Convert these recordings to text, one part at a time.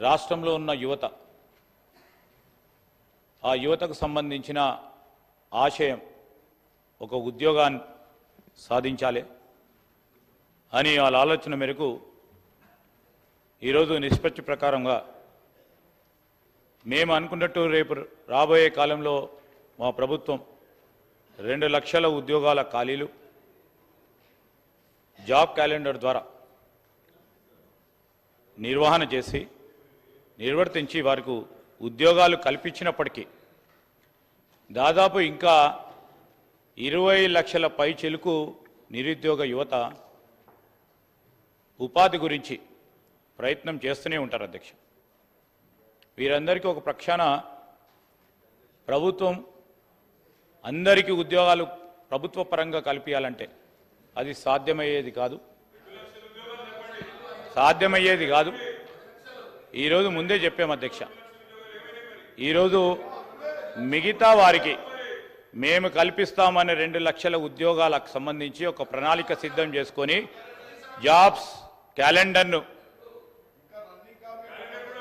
రాష్ట్రంలో ఉన్న యువత ఆ యువతకు సంబంధించిన ఆశయం ఒక ఉద్యోగాన్ని సాధించాలి అని వాళ్ళ ఆలోచన మేరకు ఈరోజు నిష్పత్తి ప్రకారంగా మేము అనుకున్నట్టు రేపు రాబోయే కాలంలో మా ప్రభుత్వం రెండు లక్షల ఉద్యోగాల ఖాళీలు జాబ్ క్యాలెండర్ ద్వారా నిర్వహణ చేసి నిర్వర్తించి వారికి ఉద్యోగాలు కల్పించినప్పటికీ దాదాపు ఇంకా ఇరవై లక్షల పై చెలుకు నిరుద్యోగ యువత ఉపాధి గురించి ప్రయత్నం చేస్తూనే ఉంటారు అధ్యక్ష. వీరందరికీ ఒక ప్రక్షాన ప్రభుత్వం అందరికీ ఉద్యోగాలు ప్రభుత్వ పరంగా కల్పించాలంటే అది సాధ్యమయ్యేది కాదు. సాధ్యమయ్యేది కాదు. ఈరోజు ముందే చెప్పాం అధ్యక్ష. ఈరోజు మిగతా వారికి మేము కల్పిస్తామనే రెండు లక్షల ఉద్యోగాలకు సంబంధించి ఒక ప్రణాళిక సిద్ధం చేసుకొని జాబ్స్ క్యాలెండర్ను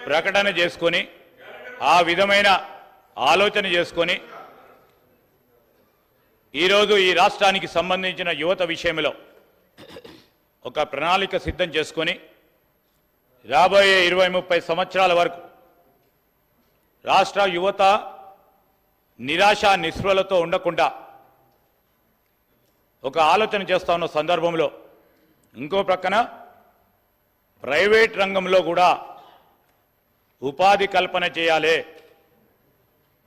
ప్రకటన చేసుకొని ఆ విధమైన ఆలోచన చేసుకొని ఈరోజు ఈ రాష్ట్రానికి సంబంధించిన యువత విషయంలో ఒక ప్రణాళిక సిద్ధం చేసుకొని రాబోయే ఇరవై ముప్పై సంవత్సరాల వరకు రాష్ట్ర యువత నిరాశ నిస్పృహలతో ఉండకుండా ఒక ఆలోచన చేస్తా ఉన్న సందర్భంలో ఇంకో ప్రక్కన ప్రైవేట్ రంగంలో కూడా ఉపాధి కల్పన చేయాలి.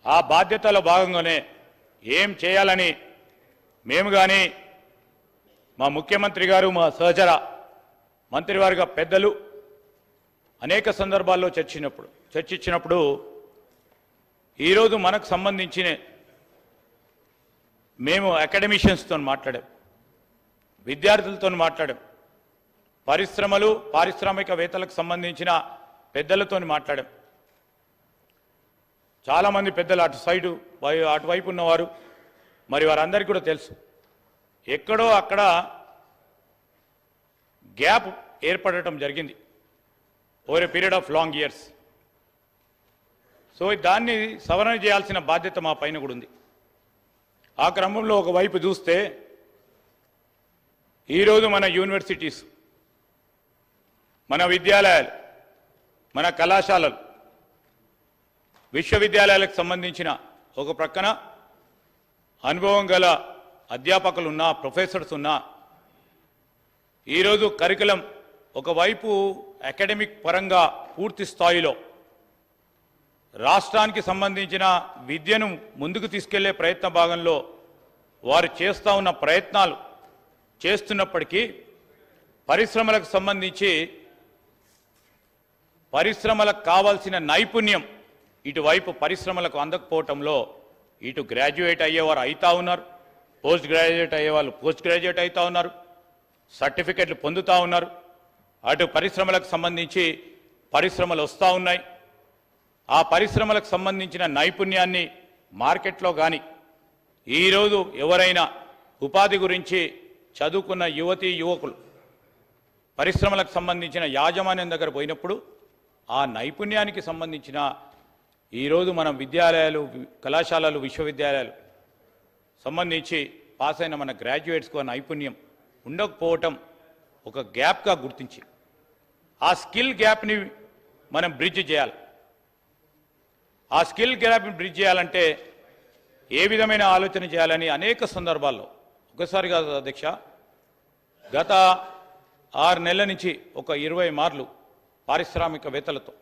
ఆ బాధ్యతలో భాగంగానే ఏం చేయాలని మేము కానీ మా ముఖ్యమంత్రి గారు మా సహచర మంత్రివర్గ పెద్దలు అనేక సందర్భాల్లో చర్చినప్పుడు చర్చించినప్పుడు ఈరోజు మనకు సంబంధించిన మేము అకాడమిషియన్స్తో మాట్లాడాం విద్యార్థులతో మాట్లాడాం పరిశ్రమలు పారిశ్రామికవేత్తలకు సంబంధించిన పెద్దలతో మాట్లాడాం. చాలామంది పెద్దలు అటు సైడు వై- అటువైపు ఉన్నవారు మరి వారందరికీ కూడా తెలుసు. ఎక్కడో అక్కడ గ్యాప్ ఏర్పడటం జరిగింది. Over a period of long years so దాన్ని సవరణ చేయాల్సిన బాధ్యత మా పైన కూడా ఉంది. ఆ క్రమంలో ఒకవైపు చూస్తే ఈరోజు మన యూనివర్సిటీస్ మన విద్యాలయాలు మన కళాశాలలు విశ్వవిద్యాలయాలకు సంబంధించిన ఒక ప్రక్కన అనుభవం గల అధ్యాపకులు ఉన్నా ప్రొఫెసర్స్ ఉన్నా ఈరోజు కరికులం ఒకవైపు అకాడమిక్ పరంగా పూర్తి స్థాయిలో రాష్ట్రానికి సంబంధించిన విద్యను ముందుకు తీసుకెళ్ళే ప్రయత్న భాగంలో వారు చేస్తూ ఉన్న ప్రయత్నాలు చేస్తున్నప్పటికీ పరిశ్రమలకు సంబంధించి పరిశ్రమలకు కావాల్సిన నైపుణ్యం ఇటువైపు పరిశ్రమలకు అందకపోవటంలో ఇటు గ్రాడ్యుయేట్ అయ్యేవారు అవుతా ఉన్నారు పోస్ట్ గ్రాడ్యుయేట్ అయ్యేవాళ్ళు పోస్ట్ గ్రాడ్యుయేట్ అవుతా ఉన్నారు సర్టిఫికెట్లు పొందుతూ ఉన్నారు. అటు పరిశ్రమలకు సంబంధించి పరిశ్రమలు వస్తూ ఉన్నాయి. ఆ పరిశ్రమలకు సంబంధించిన నైపుణ్యాన్ని మార్కెట్లో కానీ ఈరోజు ఎవరైనా ఉపాధి గురించి చదువుకున్న యువతీ యువకులు పరిశ్రమలకు సంబంధించిన యాజమాన్యం దగ్గర పోయినప్పుడు ఆ నైపుణ్యానికి సంబంధించిన ఈరోజు మనం విద్యాలయాలు కళాశాలలు విశ్వవిద్యాలయాలు సంబంధించి పాస్ అయిన మన గ్రాడ్యుయేట్స్కు నైపుణ్యం ఉండకపోవటం ఒక గ్యాప్గా గుర్తించి ఆ స్కిల్ గ్యాప్ని మనం బ్రిడ్జ్ చేయాలి. ఆ స్కిల్ గ్యాప్ని బ్రిడ్జ్ చేయాలంటే ఏ విధమైన ఆలోచన చేయాలని అనేక సందర్భాల్లో. ఒకసారి కాదు అధ్యక్ష గత ఆరు నెలల నుంచి ఒక ఇరవై మార్లు పారిశ్రామికవేత్తలతో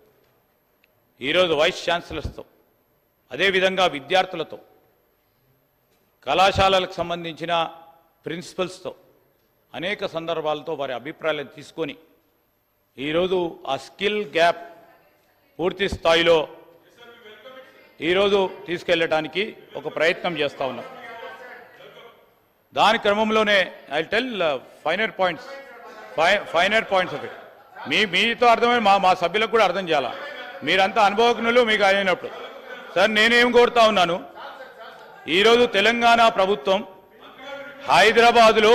ఈరోజు వైస్ ఛాన్సలర్స్తో అదేవిధంగా విద్యార్థులతో కళాశాలలకు సంబంధించిన ప్రిన్సిపల్స్తో అనేక సందర్భాలతో వారి అభిప్రాయాలను తీసుకొని ఈరోజు ఆ స్కిల్ గ్యాప్ పూర్తి స్థాయిలో ఈరోజు తీసుకెళ్ళటానికి ఒక ప్రయత్నం చేస్తూ ఉన్నాం. దాని క్రమంలోనే I tell finer points finer points ఒకటి మీ మీతో అర్థమై మా మా సభ్యులకు కూడా అర్థం చేయాలా? మీరంతా అనుభవజ్ఞులు మీకు అయినప్పుడు సార్ నేనేం కోరుతా ఉన్నాను? ఈరోజు తెలంగాణ ప్రభుత్వం హైదరాబాదులో